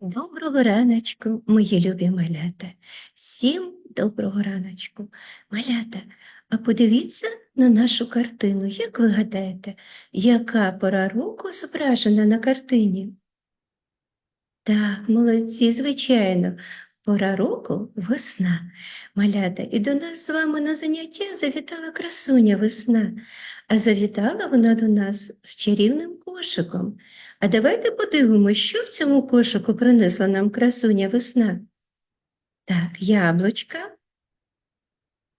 Доброго раночку, мої любі малята. Всім доброго раночку. Малята, а подивіться на нашу картину. Як ви гадаєте, яка пора року зображена на картині? Так, молодці, звичайно, пора року весна. Малята, і до нас з вами на заняття завітала красуня весна, а завітала вона до нас з чарівним кошиком. А давайте подивимося, що в цьому кошику принесла нам красуня весна. Так, яблучка,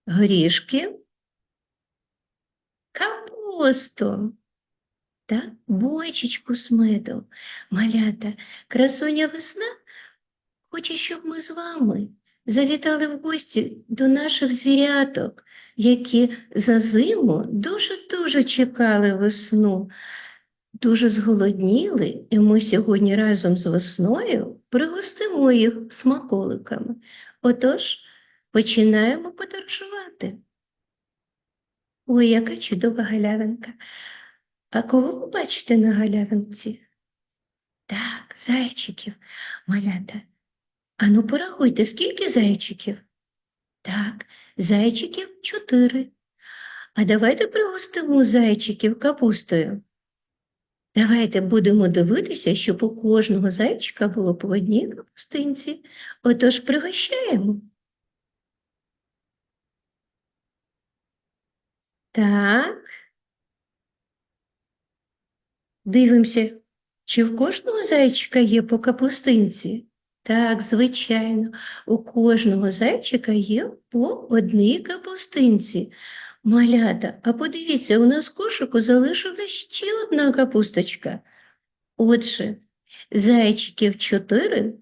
горішки, капусту та бочечку з медом. Малята, красуня весна хоче, щоб ми з вами завітали в гості до наших звіряток, які за зиму дуже-дуже чекали весну дуже зголодніли, і ми сьогодні разом з весною пригостимо їх смаколиками. Отож, починаємо подорожувати. Ой, яка чудова галявинка. А кого ви бачите на галявинці? Так, зайчиків, малята. Ану, порахуйте, скільки зайчиків? Так, зайчиків чотири. А давайте пригостимо зайчиків капустою. Давайте будемо дивитися, щоб у кожного зайчика було по одній капустинці. Отож пригощаємо. Так. Дивимося, чи в кожного зайчика є по капустинці? Так, звичайно, у кожного зайчика є по одній капустинці. Малята, а подивіться, у нас кошику залишилась ще одна капусточка. Отже, зайчиків чотири,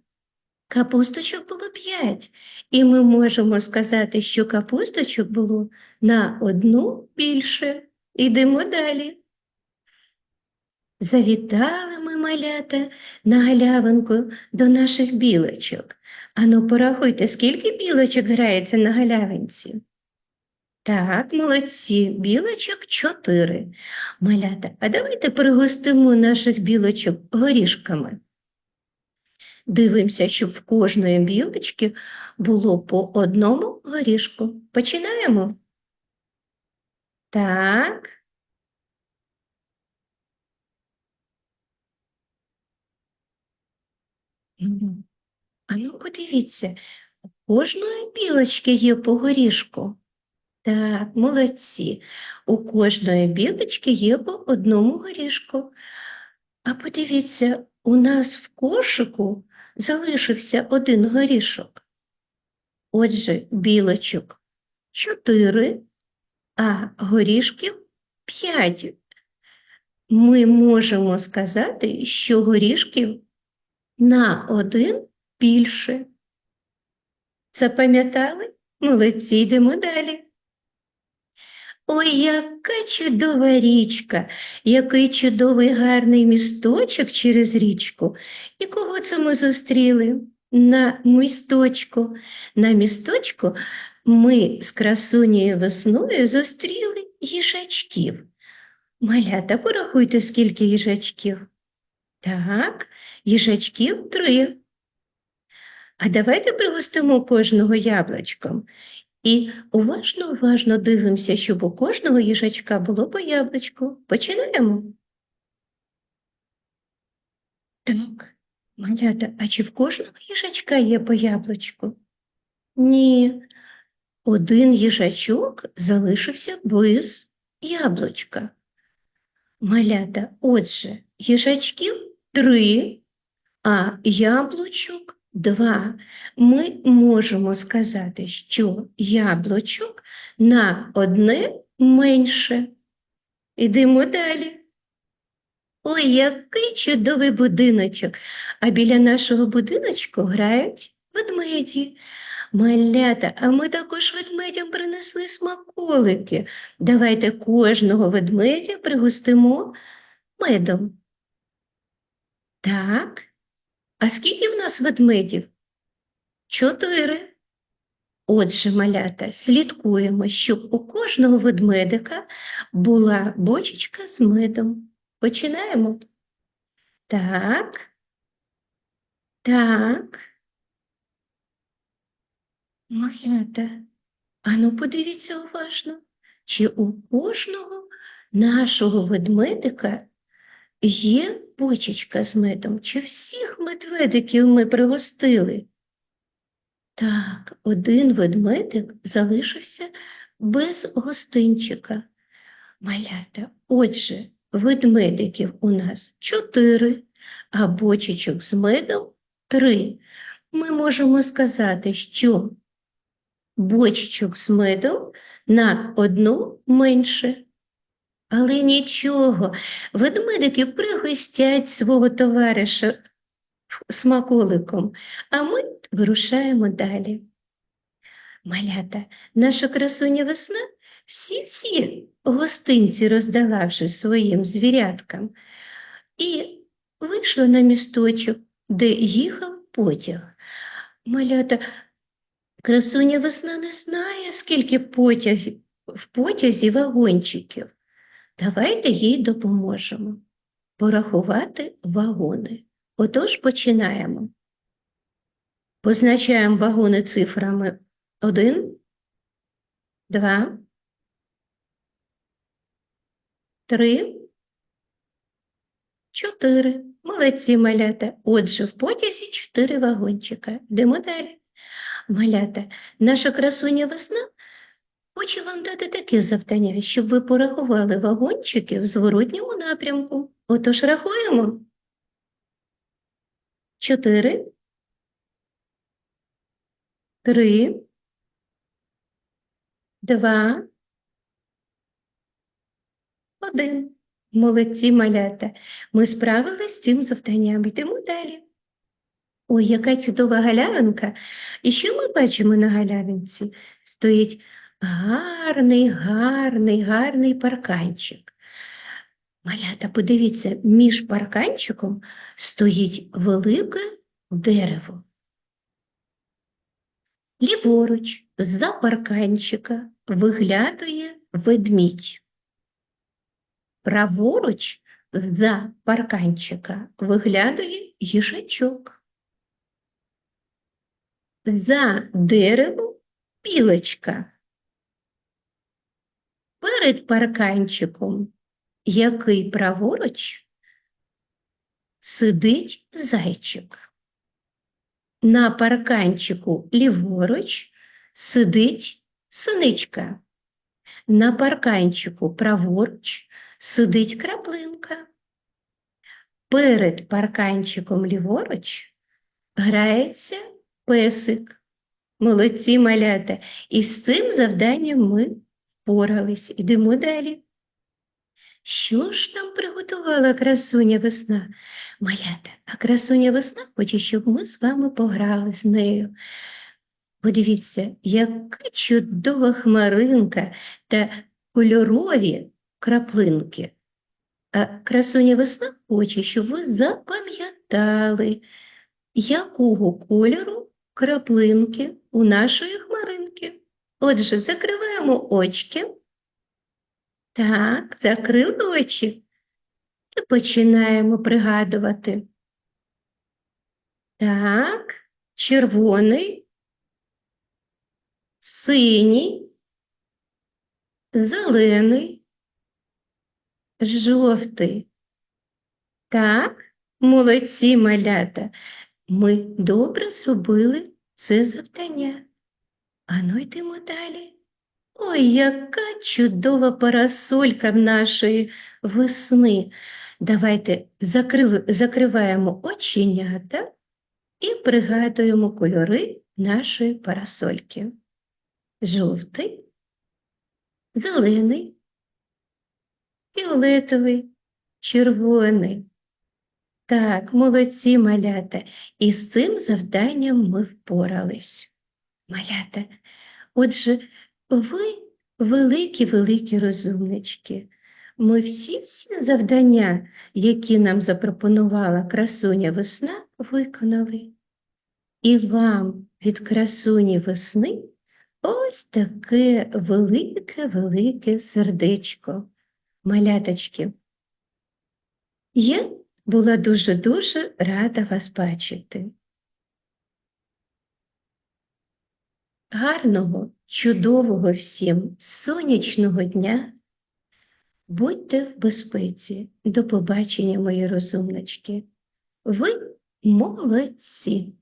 капусточок було п'ять, і ми можемо сказати, що капусточок було на одну більше. Ідемо далі. Завітали ми малята на галявинку до наших білочок. Ану, порахуйте, скільки білочок грається на галявинці. Так, молодці, білочок чотири. Малята, а давайте пригостимо наших білочок горішками. Дивимося, щоб в кожної білочки було по одному горішку. Починаємо. Так. А ну подивіться, у кожної білочки є по горішку. Так, молодці. У кожної білочки є по одному горішку. А подивіться, у нас в кошику залишився один горішок. Отже, білочок чотири, а горішків п'ять. Ми можемо сказати, що горішків на один більше. Запам'ятали? Молодці, йдемо далі. Ой, яка чудова річка, який чудовий гарний місточок через річку. І кого це ми зустріли? На місточку. На місточку ми з красунею весною зустріли їжачків. Малята, порахуйте, скільки їжачків. Так, їжачків три. А давайте пригостимо кожного яблучком. І уважно уважно дивимося, щоб у кожного їжачка було по яблучку. Починаємо. Так, малята, а чи в кожного їжачка є по яблучку? Ні. Один їжачок залишився без яблучка. Малята, отже, їжачків три, а яблучок Два. Ми можемо сказати, що яблучок на одне менше. Ідемо далі. Ой, який чудовий будиночок. А біля нашого будиночку грають ведмеді. Малята, а ми також ведмедям принесли смаколики. Давайте кожного ведмедя пригостимо медом. Так. А скільки в нас ведмедів? Чотири. Отже, малята, слідкуємо, щоб у кожного ведмедика була бочечка з медом. Починаємо. Так. Так. Малята, ану подивіться уважно, чи у кожного нашого ведмедика є бочечка з медом, чи всіх медведиків ми пригостили? Так, один ведмедик залишився без гостинчика. Малята, отже, ведмедиків у нас чотири, а бочечок з медом три. Ми можемо сказати, що бочечок з медом на одну менше. Але нічого, ведмедики пригостять свого товариша смаколиком, а ми вирушаємо далі. Малята, наша красуня весна всі-всі гостинці роздала вже своїм звіряткам і вийшла на місточок, де їхав потяг. Малята, красуня весна не знає, скільки потяг, в потязі вагончиків. Давайте їй допоможемо порахувати вагони. Отож починаємо. Позначаємо вагони цифрами 1, 2, 3, 4. Молодці малята. Отже, в потязі 4 вагончика. Йдемо далі. Малята, наша красуня весна хоче вам дати таке завдання, щоб ви порахували вагончики в зворотньому напрямку. Отож рахуємо. 4, 3, 2, 1. Молодці малята. Ми справились з цим завданням. Йдемо далі. Ой, яка чудова галявинка. І що ми бачимо на галявинці? Стоїть гарний, гарний, гарний парканчик. Малята, подивіться, між парканчиком стоїть велике дерево. Ліворуч, з-за парканчика, виглядає ведмідь. Праворуч, з-за парканчика, виглядає їжачок. За деревом білочка. Перед парканчиком, який праворуч, сидить зайчик. На парканчику ліворуч сидить синичка. На парканчику праворуч сидить краплинка. Перед парканчиком ліворуч грається песик. Молодці малята. І з цим завданням ми впорались. Ідемо далі. Що ж нам приготувала красуня весна? Малята, а красуня весна хоче, щоб ми з вами пограли з нею. Подивіться, яка чудова хмаринка та кольорові краплинки. А красуня весна хоче, щоб ви запам'ятали, якого кольору краплинки у нашої хмаринки. Отже, закриваємо очки. Так, закрили очі і починаємо пригадувати. Так, червоний, синій, зелений, жовтий. Так, молодці малята. Ми добре зробили це завдання. Ану йдемо далі. Ой, яка чудова парасолька нашої весни. Давайте закрив... закриваємо оченята і пригадуємо кольори нашої парасольки. Жовтий, зелений, фіолетовий, червоний. Так, молодці малята, і з цим завданням ми впорались. Малята, отже, ви великі-великі розумнички. Ми всі-всі завдання, які нам запропонувала красуня весна, виконали. І вам від красуні весни ось таке велике-велике сердечко, маляточки. Я була дуже-дуже рада вас бачити. Гарного, чудового всім сонячного дня. Будьте в безпеці. До побачення, мої розумнички. Ви молодці.